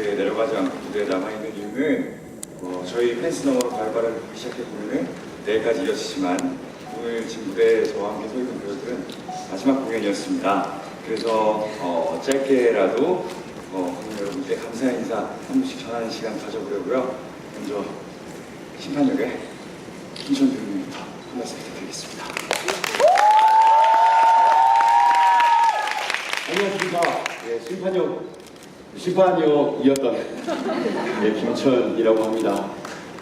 이렇게 내려가지 않고 무대에 남아 있는 이유는 어, 저희 펜스 너머로 발발을 보기 시작해 보면 내일까지 이어지지만 오늘 지금 무대에 저와 함께 서 있는 배우들은 마지막 공연이었습니다. 그래서 어, 짧게라도 어, 여러분께 감사의 인사 한 분씩 전하는 시간 가져보려고요. 먼저 심판역의 김천 배우님부터 한 말씀 부탁드리겠습니다. 안녕하십니까. 예, 심판역, 심판역이었던 예, 김천이라고 합니다.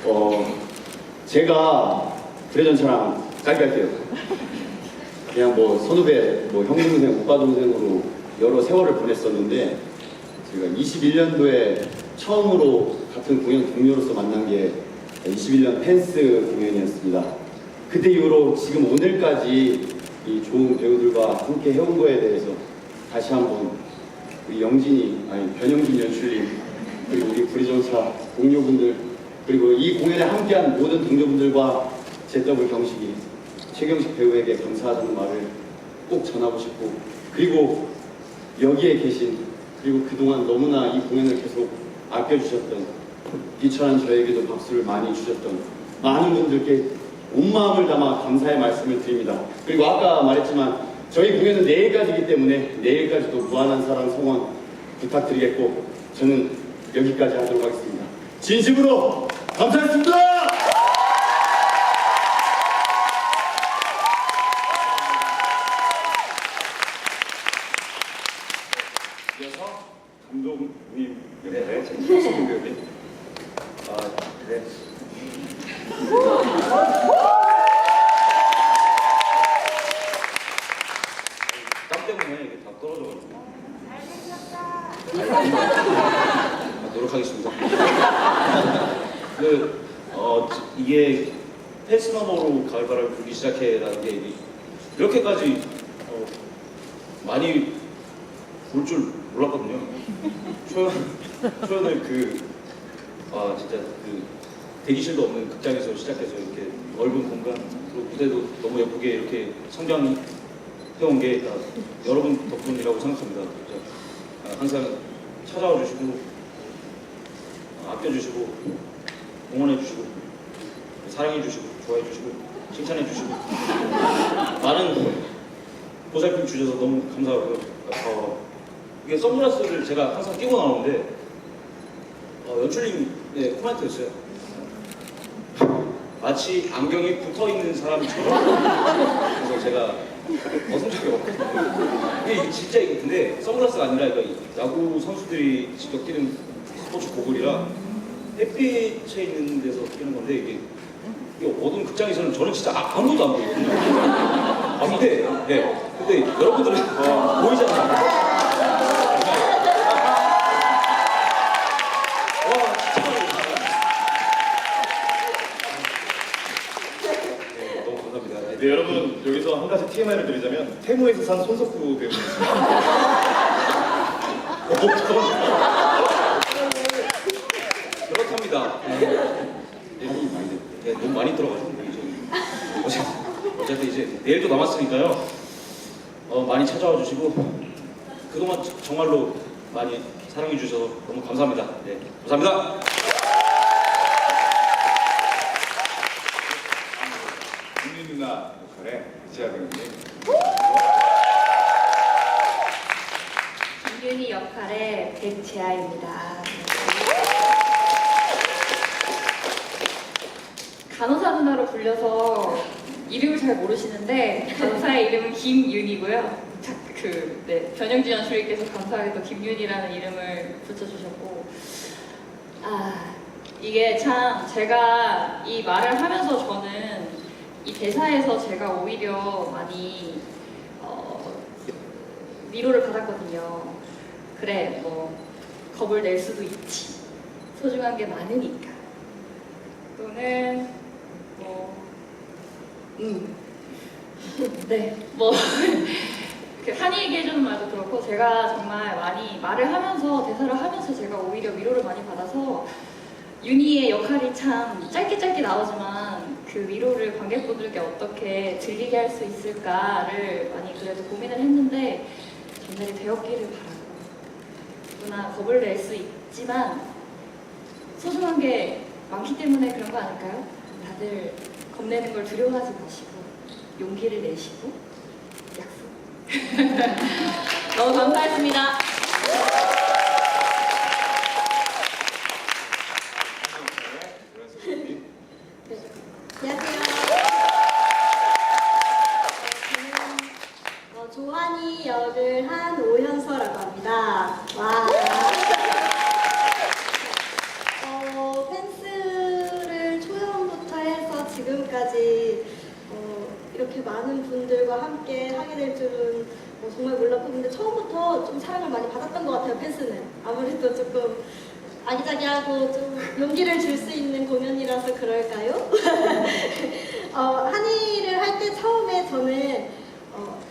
어, 제가 프레전처랑 짧게 할게요. 그냥 뭐 선후배, 뭐 형동생, 오빠 동생으로 여러 세월을 보냈었는데 제가 21년도에 처음으로 같은 공연 동료로서 만난 게 21년 펜스 공연이었습니다. 그때 이후로 지금 오늘까지 이 좋은 배우들과 함께 해온 거에 대해서 다시 한번 우리 영진이 아니 변영진 연출님 그리고 우리 브리전차 동료분들 그리고 이 공연에 함께한 모든 동료분들과 ZW 경식이 최경식 배우에게 감사하다는 말을 꼭 전하고 싶고 그리고 여기에 계신 그리고 그동안 너무나 이 공연을 계속 아껴주셨던 이천한 저에게도 박수를 많이 주셨던 많은 분들께 온 마음을 담아 감사의 말씀을 드립니다. 그리고 아까 말했지만 저희 공연은 내일까지이기 때문에 내일까지도 무한한 사랑 성원 부탁드리겠고 저는 여기까지 하도록 하겠습니다. 진심으로 감사했습니다. 이어서 감독님 역할의 장수민 배우님. 아, 네. 땀 때문에 이게 다 떨어져가지고. 아, 노력하겠습니다. 그, 어, 이게 펜스너머로 가을바람을 불기 시작해라는 게 이렇게까지 어, 많이 볼 줄 몰랐거든요. 초연, 초연을 그, 아, 진짜 그 대기실도 없는 극장에서 시작해서 이렇게 넓은 공간, 그리고 무대도 너무 예쁘게 이렇게 성장 해온 게 다 여러분 덕분이라고 생각합니다. 그래서 아, 항상 찾아와 주시고 어, 아껴주시고 응원해 주시고 사랑해 주시고 좋아해 주시고 칭찬해 주시고 많은 보살핌 주셔서 너무 감사하고요. 어, 이게 선글라스를 제가 항상 끼고 나오는데 어, 연출님의 코멘트였어요. 마치 안경이 붙어 있는 사람처럼 그래서 제가 벗은 적이 없거든요. 이게 진짜 이게 근데 선글라스가 아니라 이거 야구 선수들이 직접 끼는 스포츠 고글이라 햇빛에 있는 데서 끼는 건데 이게, 어두운 극장에서는 저는 진짜 아, 아무것도 안 보이거든요. 아 근데 네 근데 여러분들은 어, 보이잖아요. 네, 너무 감사합니다. 네, 네, 여러분 여기서 한 가지 TMI를 드리자면 태무에서 산 손석구 배우님이십니다. 그렇답니다. 네. 많이 네, 들어가지고 이제 어제 어차피 이제 내일도 남았으니까요. 어, 많이 찾아와 주시고 그동안 저- 정말로 많이 사랑해 주셔서 너무 감사합니다. 네, 감사합니다. 윤리 누나 역할의 이지아 배우님. 김윤희 역할의 백재아입니다. 간호사 누나로 불려서 이름을 잘 모르시는데 간호사의 이름은 김윤이고요. 자, 그 네, 변영진 연출님께서 감사하게 또 김윤이라는 이름을 붙여주셨고 아 이게 참 제가 이 말을 하면서 저는 이 대사에서 제가 오히려 많이 어, 위로를 받았거든요. 그래, 뭐 겁을 낼 수도 있지. 소중한 게 많으니까. 또는 뭐, 음, 네, 뭐. 그 한이 얘기해주는 말도 그렇고 제가 정말 많이 말을 하면서 대사를 하면서 제가 오히려 위로를 많이 받아서 윤희의 역할이 참 짧게 짧게 나오지만 그 위로를 관객분들께 어떻게 들리게 할 수 있을까를 많이 그래도 고민을 했는데 전달이 되었기를 바라고 누구나 겁을 낼 수 있지만 소중한 게 많기 때문에 그런 거 아닐까요? 다들 겁내는 걸 두려워하지 마시고 용기를 내시고 약속. 너무 감사했습니다. 안녕하세요. 저는 어, 조한이 역을 한 오현서라고 합니다. 와. 어, 펜스를 초연부터 해서 지금까지 어, 이렇게 많은 분들과 함께 하게 될 줄은 어, 정말 몰랐고 근데 처음부터 좀 사랑을 많이 받았던 것 같아요 펜스는 아무래도 조금 아기자기하고 좀 용기를 줄 수 있는 공연이라서 그럴까요? 어, 한의를 할 때 처음에 저는 어,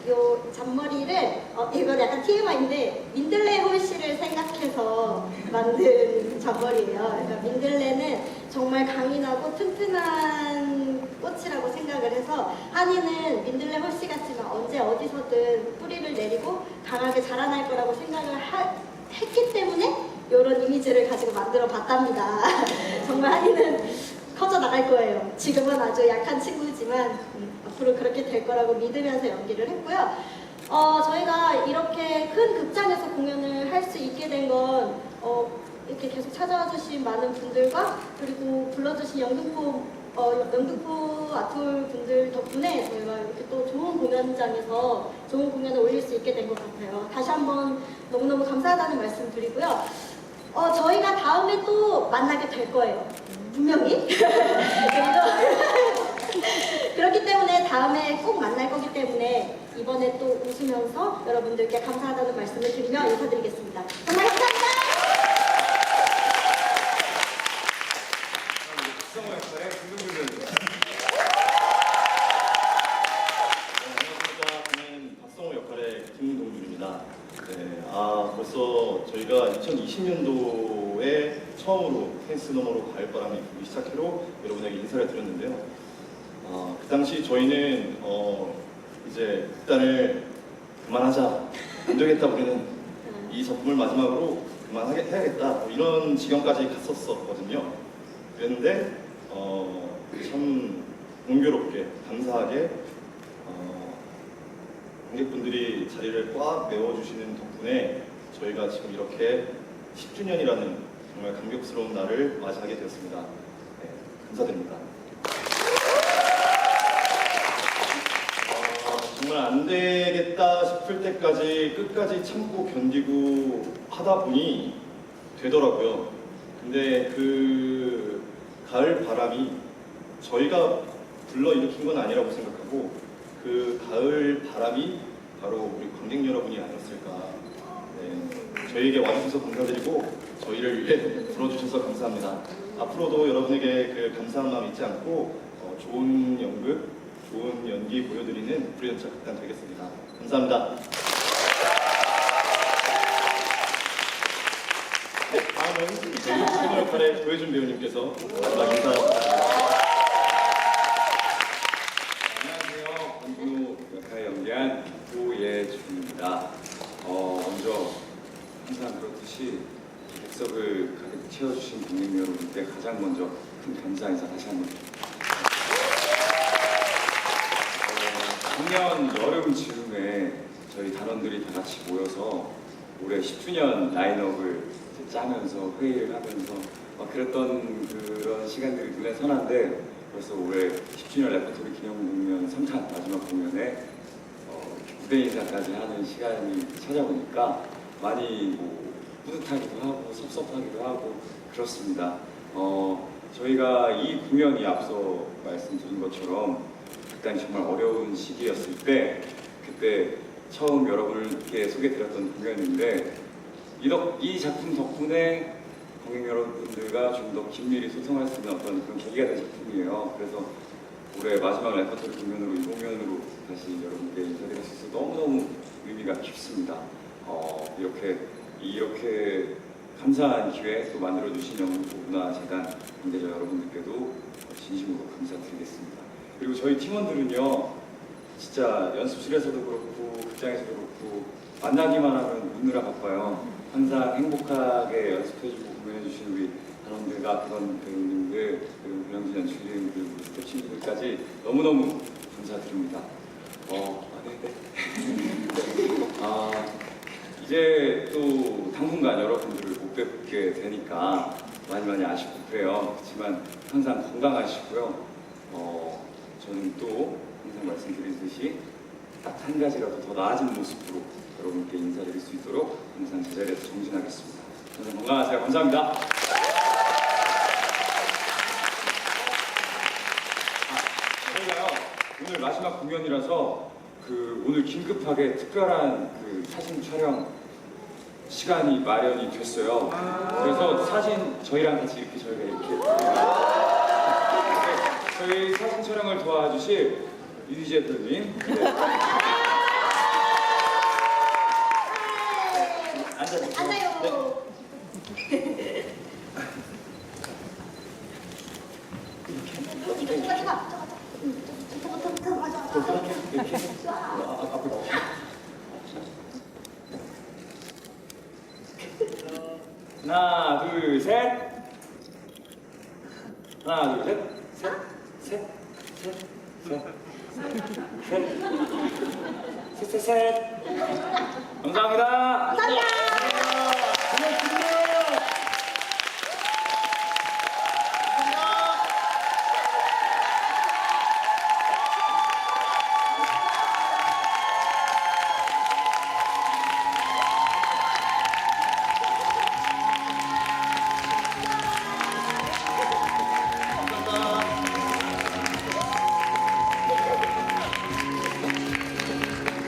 요 잔머리를 어, 이건 약간 TMI인데 민들레 홀씨를 생각해서 만든 잔머리예요. 그러니까 민들레는 정말 강인하고 튼튼한 꽃이라고 생각을 해서 한이는 민들레 홀씨 같지만 언제 어디서든 뿌리를 내리고 강하게 자라날 거라고 생각을 하- 했기 때문에 이런 이미지를 가지고 만들어 봤답니다. 정말 한이는 커져 나갈 거예요. 지금은 아주 약한 친구지만 음, 앞으로 그렇게 될 거라고 믿으면서 연기를 했고요. 어, 저희가 이렇게 큰 극장에서 공연을 할 수 있게 된건 어, 이렇게 계속 찾아와 주신 많은 분들과 그리고 불러주신 영등포 어, 영등포 아톨 분들 덕분에 저희가 이렇게 또 좋은 공연장에서 좋은 공연을 올릴 수 있게 된 것 같아요. 다시 한번 너무너무 감사하다는 말씀 드리고요. 어, 저희가 다음에 또 만나게 될 거예요. 분명히. 그렇기 때문에 다음에 꼭 만날 거기 때문에 이번에 또 웃으면서 여러분들께 감사하다는 말씀을 드리며 인사드리겠습니다. 정말 감사합니다. 네, 아 저희가 2020년도에 처음으로 펜스 너머로 가을 바람이 불기 시작해로 여러분에게 인사를 드렸는데요. 아, 그 당시 저희는 어, 이제 극단을 그만하자, 안 되겠다 우리는 이 작품을 마지막으로 그만해야겠다 뭐 이런 지경까지 갔었었거든요. 그랬는데 어, 참 공교롭게 감사하게 어, 관객분들이 자리를 꽉 메워주시는 덕분에 저희가 지금 이렇게 10주년이라는 정말 감격스러운 날을 맞이하게 되었습니다. 네, 감사드립니다. 어, 정말 안 되겠다 싶을 때까지 끝까지 참고 견디고 하다 보니 되더라고요. 근데 그 가을 바람이 저희가 불러 일으킨 건 아니라고 생각하고 그 가을 바람이 바로 우리 관객 여러분이 아니었을까. 네, 저희에게 와주셔서 감사드리고 저희를 위해 불러주셔서 감사합니다. 앞으로도 여러분에게 그 감사한 마음 잊지 않고 어, 좋은 연극, 좋은 연기 보여드리는 프리랜서 극단 되겠습니다. 감사합니다. 네, 다음은 저희 신호 역할의 도혜준 배우님께서 마지막 인사 안녕하세요. 권준호 역할 연기한 고예준입니다. 어, 먼저 항상 그렇듯이 객석을 가득 채워주신 국민 여러분께 가장 먼저 큰 감사 인사 다시 한번 어, 작년 여름 즈음에 저희 단원들이 다 같이 모여서 올해 10주년 라인업을 짜면서 회의를 하면서 막 그랬던 그런 시간들이 눈에 선한데 벌써 올해 10주년 레퍼토리 기념 공연 3탄 마지막 공연에 어, 무대 인사까지 하는 시간이 찾아오니까 많이 뭐 뿌듯하기도 하고 섭섭하기도 하고 그렇습니다. 어, 저희가 이 공연이 앞서 말씀드린 것처럼 극단이 정말 어려운 시기였을 때 그때 처음 여러분께 소개드렸던 공연인데 이, 작품 덕분에 관객 여러분들과 좀 더 긴밀히 소통할 수 있는 어떤 그런 계기가 된 작품이에요. 그래서 올해 마지막 레퍼토리 공연으로 이 공연으로 다시 여러분께 인사드릴 수 있어서 너무너무 의미가 깊습니다. 어, 이렇게 이렇게 감사한 기회 또 만들어주신 영문문화재단 관계자 여러분들께도 진심으로 감사드리겠습니다. 그리고 저희 팀원들은요, 진짜 연습실에서도 그렇고 극장에서도 그렇고 만나기만 하면 웃느라 바빠요. 항상 행복하게 연습해주고 공연해주신 우리 단원들과 그런 배우님들, 그리고 명진 연출님, 그리고 스텝 친구들까지 너무너무 감사드립니다. 어, 아, 네 네. 아, 이제 또 당분간 여러분들을 못 뵙게 되니까 많이 많이 아쉽고 그래요. 그렇지만 항상 건강하시고요. 어, 저는 또 항상 말씀드리듯이 딱 한 가지라도 더 나아진 모습으로 여러분께 인사드릴 수 있도록 항상 제자리에서 정진하겠습니다. 항상 건강하세요. 감사합니다. 아, 저희가요 오늘 마지막 공연이라서 그 오늘 긴급하게 특별한 그 사진 촬영 시간이 마련이 됐어요. 그래서 사진 저희랑 같이 이렇게 저희가 이렇게 네, 저희 사진 촬영을 도와주실 네. 앉아주세요. 앉아요. 이렇게 이렇게 가. 저거 셋셋셋 감사합니다. 감사합니다.